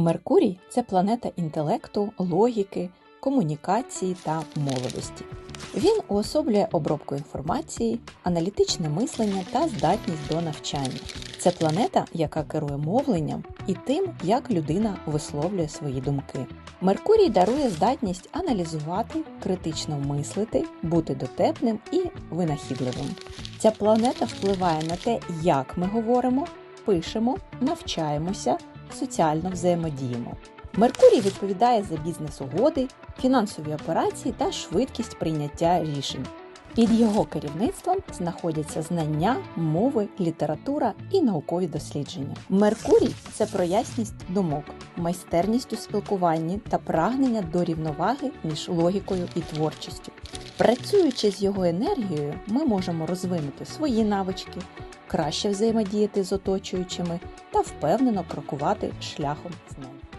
Меркурій це планета інтелекту, логіки, комунікації та молодості. Він уособлює обробку інформації, аналітичне мислення та здатність до навчання. Це планета, яка керує мовленням і тим, як людина висловлює свої думки. Меркурій дарує здатність аналізувати, критично мислити, бути дотепним і винахідливим. Ця планета впливає на те, як ми говоримо, пишемо, навчаємося, соціально взаємодіємо. Меркурій відповідає за бізнес-угоди, фінансові операції та швидкість прийняття рішень. Під його керівництвом знаходяться знання, мови, література і наукові дослідження. Меркурій це про ясність думок, майстерність у спілкуванні та прагнення до рівноваги між логікою і творчістю. Працюючи з його енергією, ми можемо розвинути свої навички, краще взаємодіяти з оточуючими та впевнено крокувати шляхом знань.